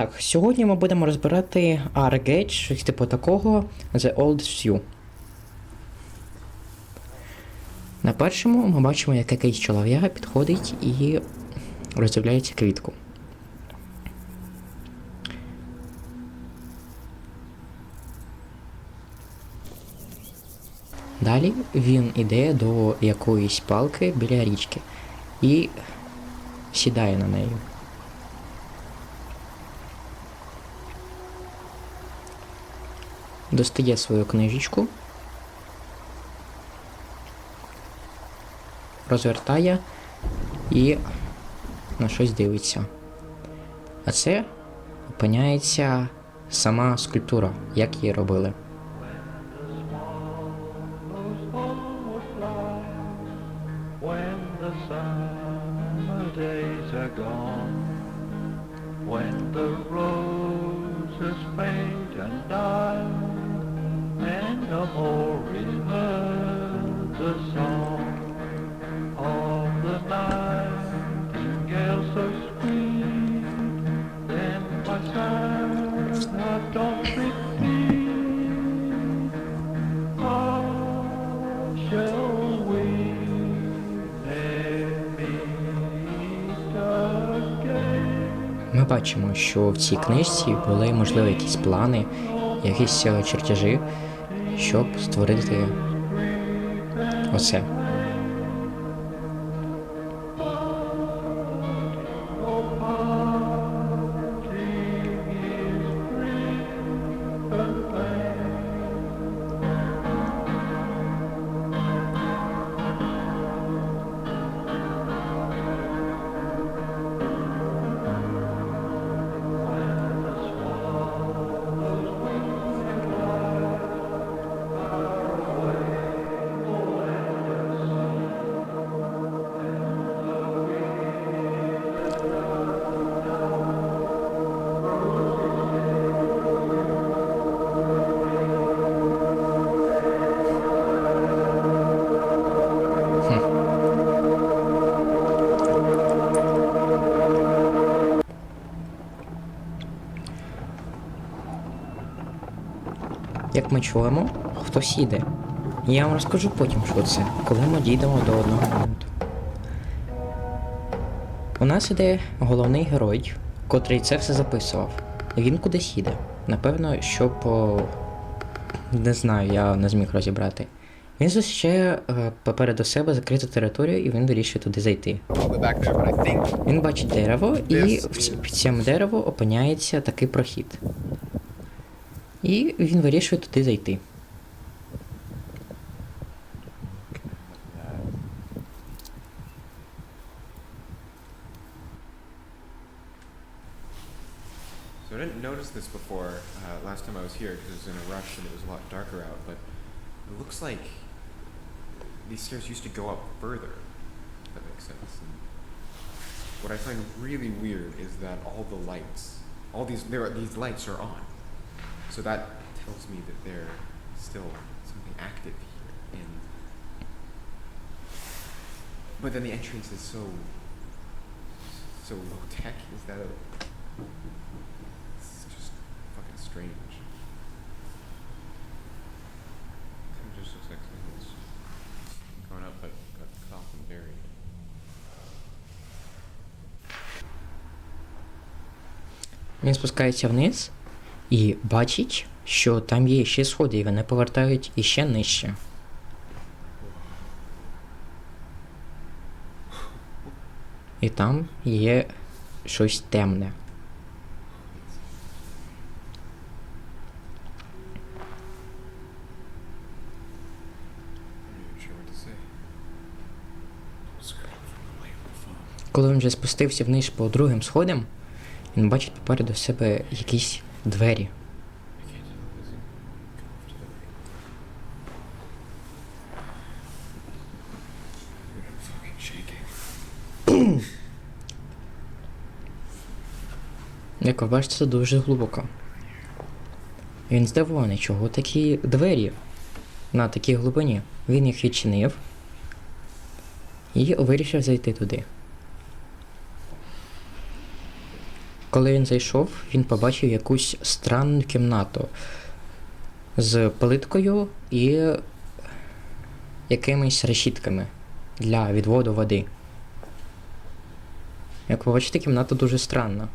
Так, сьогодні ми будемо розбирати R-Gage, щось типу такого, The Old View. На першому ми бачимо, як якийсь чолов'яга підходить і роздивляється квітку. Далі він іде до якоїсь палки біля річки і сідає на неї. Достає свою книжечку, розвертає і на щось дивиться. А це опиняється сама скульптура, як її робили. Бачимо, що в цій книжці були, можливо, якісь плани, якісь е, чертежі, щоб створити оце. Як ми чуємо, хтось їде. Я вам розкажу потім, що це, коли ми дійдемо до одного моменту. У нас іде головний герой, котрий це все записував. Він кудись їде. Напевно, щоб. Не знаю, я не зміг розібрати. Він зустрічає е, попереду себе закриту територію і він вирішує туди зайти. There, think Він бачить дерево, і під цим дерево опиняється такий прохід. І він вирішує туди зайти. So I didn't notice this before uh, last time I was here because it was in a rush and it was a lot darker out, but it looks like these stairs used to go up further. If that makes sense. And what I find really weird is that all the lights, all these there are, these lights are on, so that tells me that there's still something active here. And but then the entrance is so so low tech. Is that a it's just fucking strange. Kind of just looks like something that's grown up but got cut off and buried. Він спускається вниз І бачить, що там є ще сходи, і вони повертають іще нижче. І там є щось темне. Коли він вже спустився вниз по другим сходам, він бачить попереду себе якісь двері. Як ви бачите, це дуже глибоко. Він здивований, чого такі двері на такій глибині. Він їх відчинив і вирішив зайти туди. Коли він зайшов, він побачив якусь странну кімнату з плиткою і якимись решітками для відводу води. Як ви бачите, кімната дуже странна.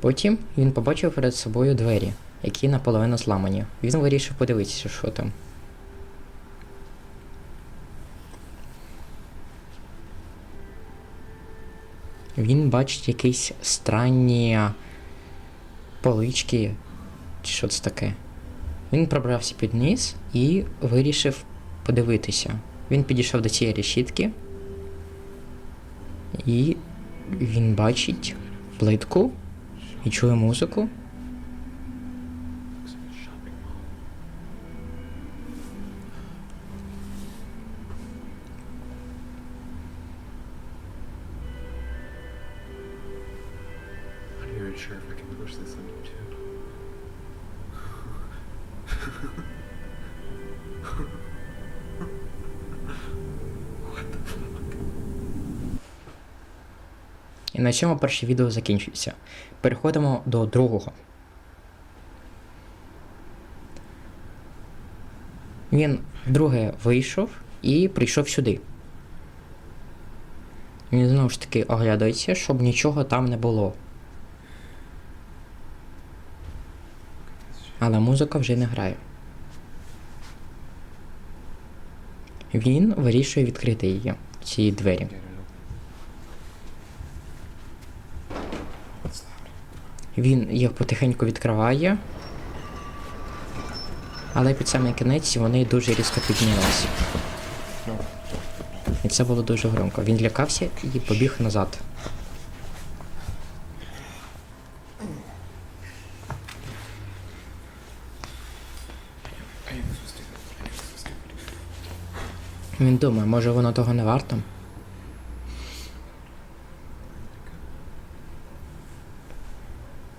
Потім він побачив перед собою двері, які наполовину зламані. Він вирішив подивитися, що там. Він бачить якісь странні полички, чи що це таке. Він пробрався під низ і вирішив подивитися. Він підійшов до цієї решітки, і він бачить плитку і чує музику. На цьому перше відео закінчується. Переходимо до другого. Він вдруге вийшов і прийшов сюди. Він знову ж таки оглядається, щоб нічого там не було. Але музика вже не грає. Він вирішує відкрити її, ці двері. Він їх потихеньку відкриває. Але під самий кінець вони дуже різко піднялися. І це було дуже громко. Він лякався і побіг назад. Він думає, може воно того не варто.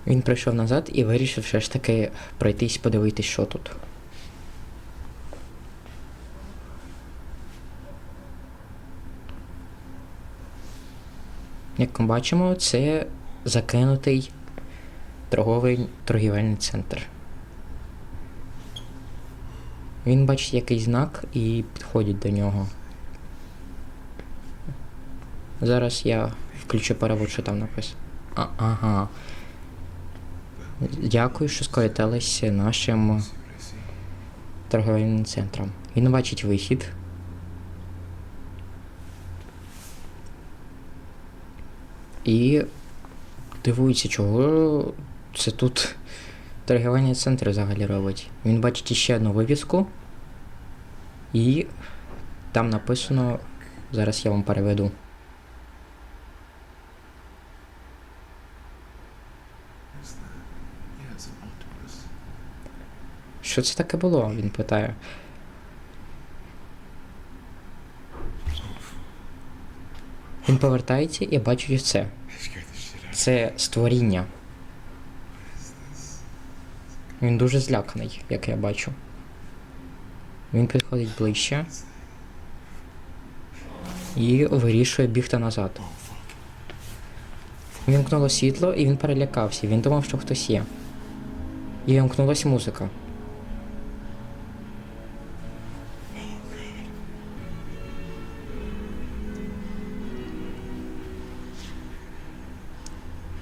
Він прийшов назад і вирішив все ж таки пройтись подивитись, що тут. Як ми бачимо, це закинутий торговий торгівельний центр. Він бачить якийсь знак і підходить до нього. Зараз я включу перевод, що там написано. А, ага. Дякую, що скористалися нашим торговельним центром. Він бачить вихід. І дивується, чого це тут торгівельний центр взагалі робить. Він бачить ще одну вивіску. І там написано. Зараз я вам переведу. Що це таке було? Він питає. Він повертається і бачить це. Це створіння. Він дуже зляканий, як я бачу. Він підходить ближче і вирішує бігти назад. Вімкнуло світло і він перелякався. Він думав, що хтось є. І вімкнулась музика.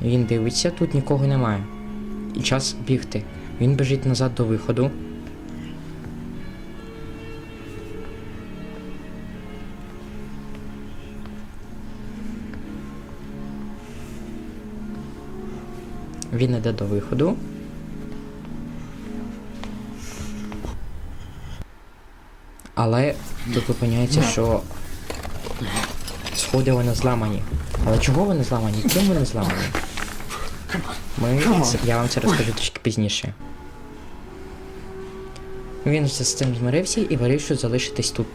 Він дивиться, тут нікого немає. І час бігти. Він біжить назад до виходу. Він іде до виходу. Але тут опиняється, що сходи вони зламані. Але чого вони зламані? Ким вони зламані? Ми, це, я вам це розкажу трішки пізніше. Він вже з цим змирився і вирішив залишитись тут.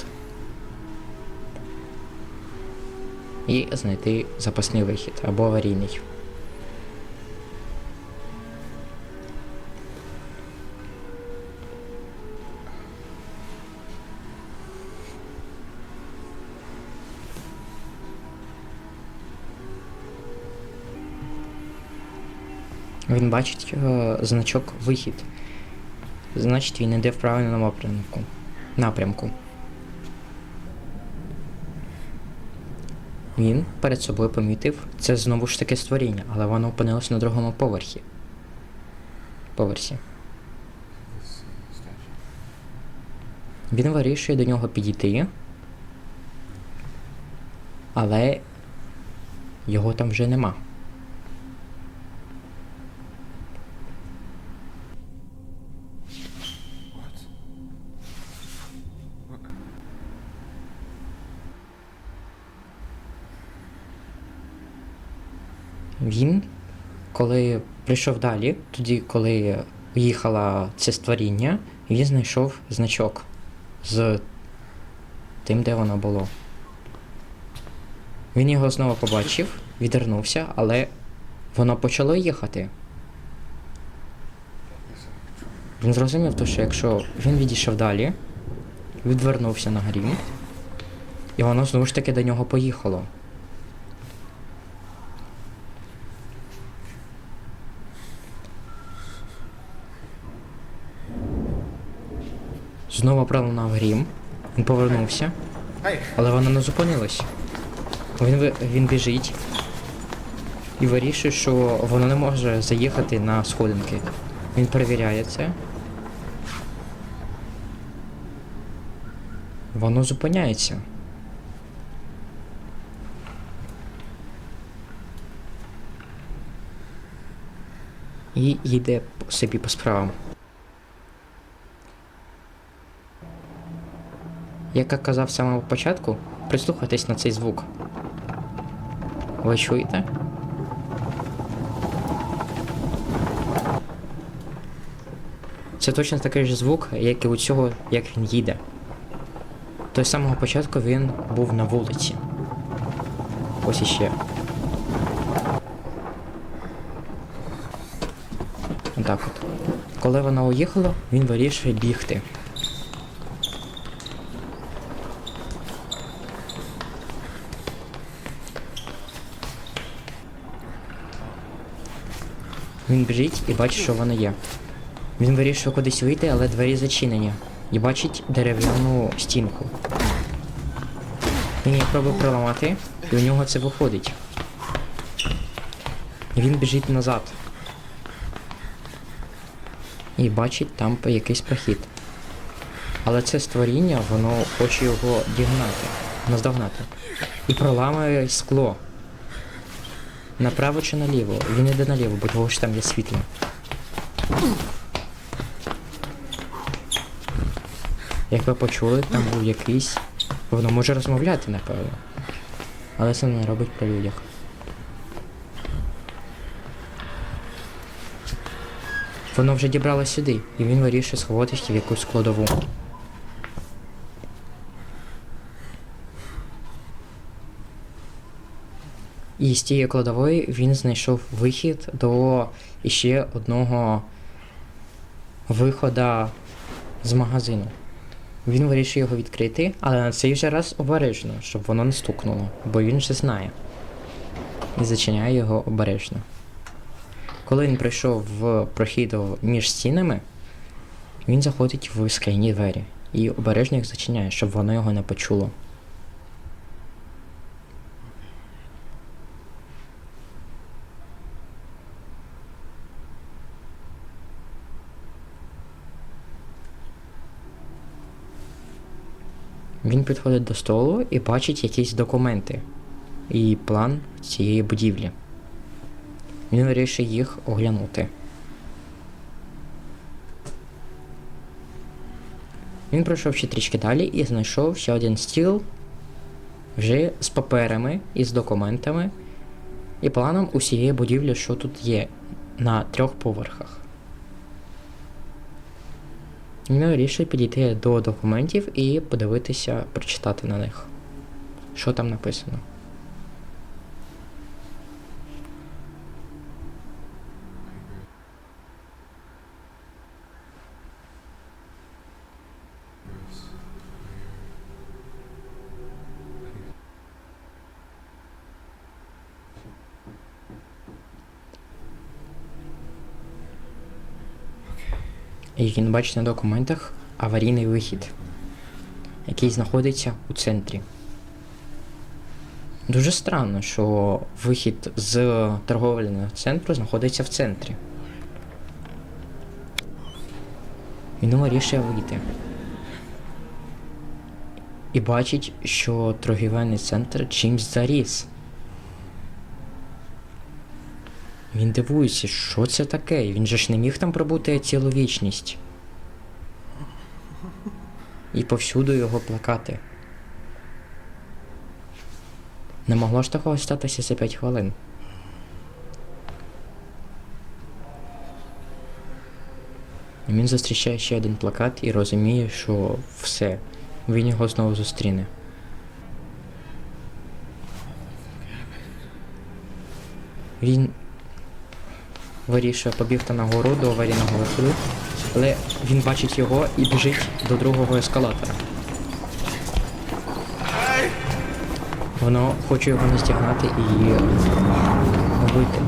І знайти запасний вихід або аварійний. Він бачить е, значок вихід. Значить, він йде в правильному напрямку. напрямку. Він перед собою помітив це знову ж таки створіння, але воно опинилось на другому поверхі. Поверсі. Він вирішує до нього підійти. Але його там вже нема. Він, коли прийшов далі, тоді, коли їхало це створіння, він знайшов значок з тим, де воно було. Він його знову побачив, відвернувся, але воно почало їхати. Він зрозумів, то, що якщо він відійшов далі, відвернувся на грім, і воно знову ж таки до нього поїхало. Знову пролунав грім. Він повернувся, але воно не зупинилось. Він, він біжить і вирішує, що воно не може заїхати на сходинки. Він перевіряє це. Воно зупиняється. І йде собі по справам. Як казав з самого початку, прислухайтесь на цей звук. Ви чуєте? Це точно такий ж звук, як і у цього, як він їде. То з самого початку він був на вулиці. Ось іще. Отак от. Коли вона уїхала, він вирішує бігти. Він біжить і бачить, що вона є. Він вирішує кудись вийти, але двері зачинені. І бачить дерев'яну стінку. Він її пробує проламати, і у нього це виходить. Він біжить назад. І бачить там якийсь прохід. Але це створіння, воно хоче його дігнати, наздогнати. І проламує скло. Направо чи наліво? Він іде наліво, бо того ж там є світло. Як ви почули, там був якийсь. Воно може розмовляти, напевно. Але це не робить при людях. Воно вже дібралося сюди, і він вирішує сховатися в якусь складову. І з тієї кладової він знайшов вихід до іще одного виходу з магазину. Він вирішує його відкрити, але на цей же раз обережно, щоб воно не стукнуло, бо він вже знає. І зачиняє його обережно. Коли він прийшов в прохід між стінами, він заходить в скляні двері і обережно їх зачиняє, щоб воно його не почуло. Він підходить до столу і бачить якісь документи і план цієї будівлі. Він вирішує їх оглянути. Він пройшов ще трішки далі і знайшов ще один стіл вже з паперами і з документами і планом усієї будівлі, що тут є на трьох поверхах. Він вирішує підійти до документів і подивитися, прочитати на них, що там написано. Як він бачить на документах, аварійний вихід, який знаходиться у центрі. Дуже странно, що вихід з торговельного центру знаходиться в центрі. Він вирішує вийти. І бачить, що торгівельний центр чимсь заріс. Він дивується, що це таке? Він же ж не міг там пробути цілу вічність. І повсюду його плакати. Не могло ж такого статися за 5 хвилин. Він зустрічає ще один плакат і розуміє, що все, він його знову зустріне. Він вирішує побігти на гору до аварійного виходу, але він бачить його і біжить до другого ескалатора. Воно хоче його настігнати і вбити.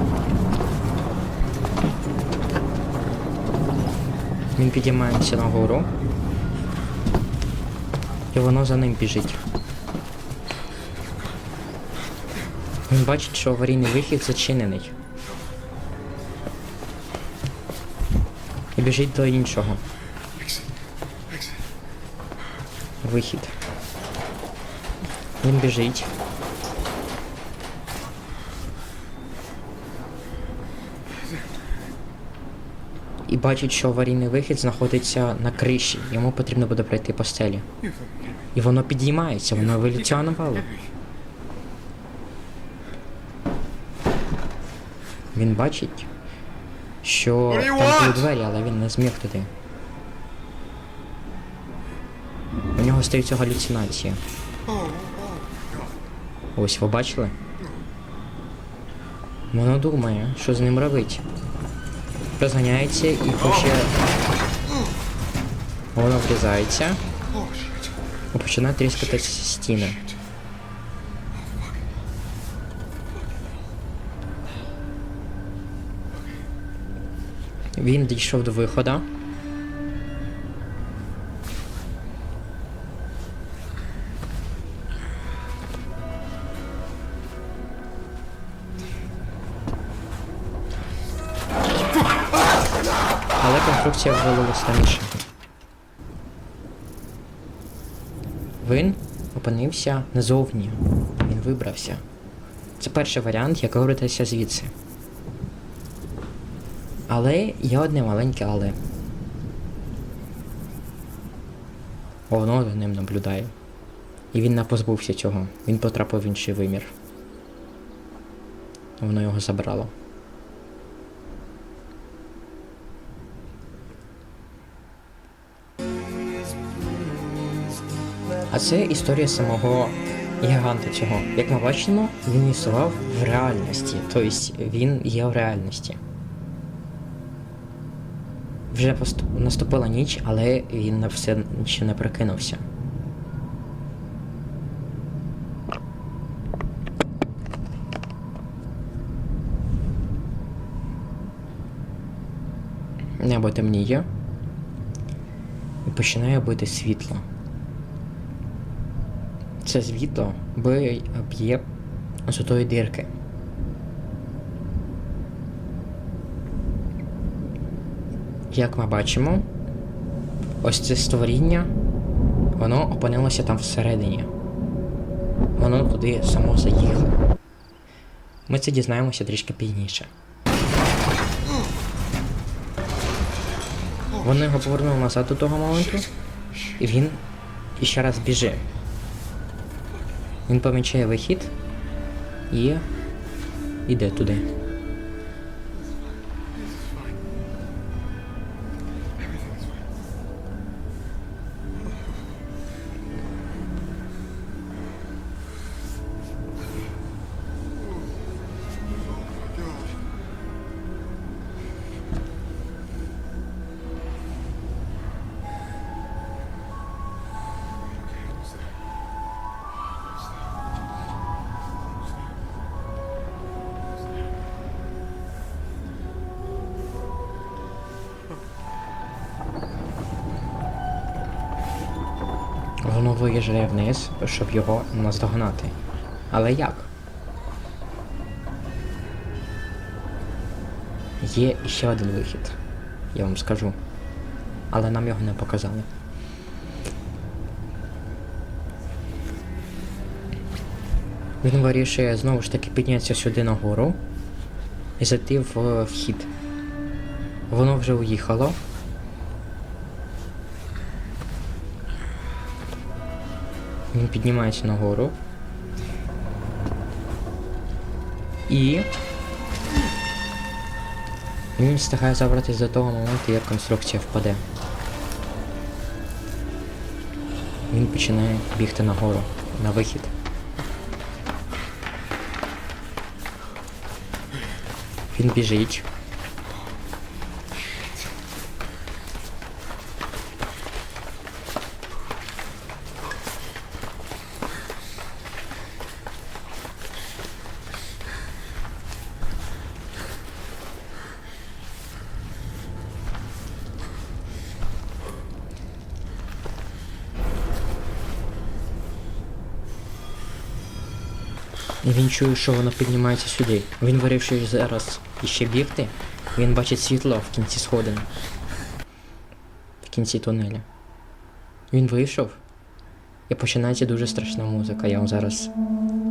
Він підіймається на гору. І воно за ним біжить. Він бачить, що аварійний вихід зачинений. І біжить до іншого. Вихід. Він біжить. І бачить, що аварійний вихід знаходиться на криші. Йому потрібно буде пройти по стелі. І воно підіймається, воно еволюціонувало. Він бачить, що там були двері, але він не зміг туди. У нього стаються галюцинації. Ось ви бачили? Воно думає, що з ним робить. Розганяється і хоче. Воно врізається. І починає тріскати стіни. Він дійшов до виходу. Але конструкція ввалилась раніше. Він опинився назовні. Він вибрався. Це перший варіант, як вибратися звідси. Але є одне маленьке але. Воно за ним наблюдає. І він не позбувся цього. Він потрапив в інший вимір. Воно його забрало. А це історія самого гіганта цього. Як ми бачимо, він існував в реальності. Тобто він є в реальності. Вже наступила ніч, але він на все ще не прокинувся. Небо темніє і починає бити світло. Це світло б'є з отої дірки. Як ми бачимо, ось це створіння, воно опинилося там всередині. Воно туди само заїхало. Ми це дізнаємося трішки пізніше. Вони його повернули назад до того моменту, і він іще раз біжить. Він помічає вихід і йде туди. Воно виїжджає вниз, щоб його наздогнати. Але як? Є ще один вихід, я вам скажу. Але нам його не показали. Він вирішує знову ж таки піднятися сюди нагору і зайти в е, вхід. Воно вже уїхало. Він піднімається нагору. І. Він встигає забратись до того моменту, як конструкція впаде. Він починає бігти нагору, на вихід. Він біжить. І він чує, що воно піднімається сюди. Він вирішує зараз іще бігти. Він бачить світло в кінці сходин. В кінці тунеля. Він вийшов. І починається дуже страшна музика. Я вам зараз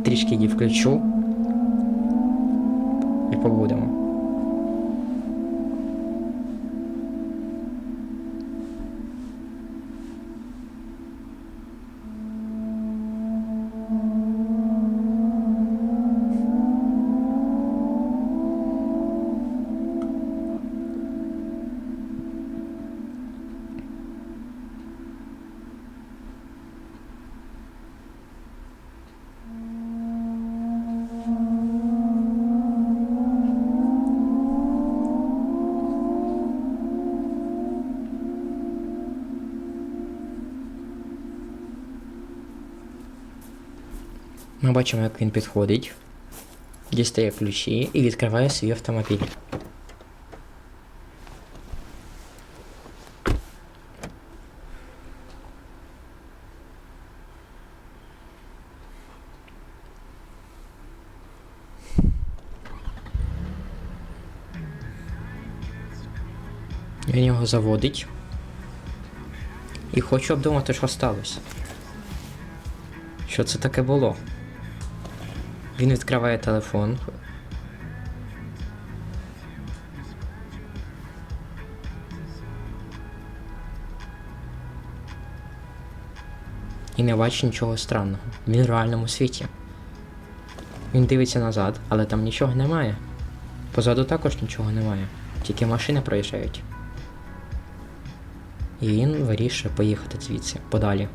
трішки її включу. І побудемо. Ми бачимо, як він підходить, дістає ключі і відкриває свій автомобіль. Він його заводить. І хочу обдумати, що сталося. Що це таке було? Він відкриває телефон. І не бачить нічого странного. Він в реальному світі. Він дивиться назад, але там нічого немає. Позаду також нічого немає. Тільки машини проїжджають. І він вирішує поїхати звідси подалі.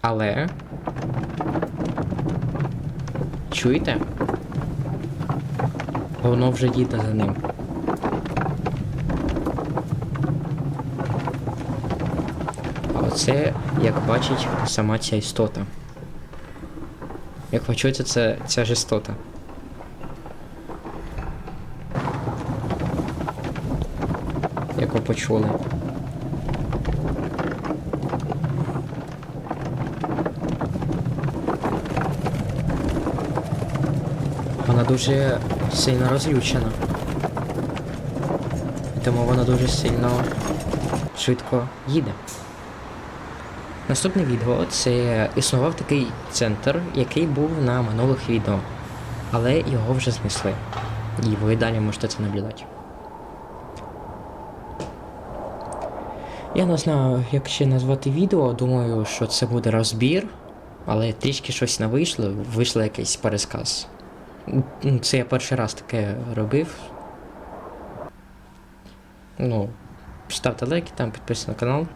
Але. Чуєте? Воно вже їде за ним. А оце, як бачить, сама ця істота. Як ви чуєте, це ця ж. Як ви почули. Вона дуже сильно розлючена. Тому вона дуже сильно швидко їде. Наступне відео це існував такий центр, який був на минулих відео, але його вже знесли. І ви далі можете це наблюдати. Я не знаю, як ще назвати відео, думаю, що це буде розбір, але трішки щось не вийшло, вийшло якийсь пересказ. Це я перший раз таке робив. Ну, ставте лайки, там підписуйтесь на канал.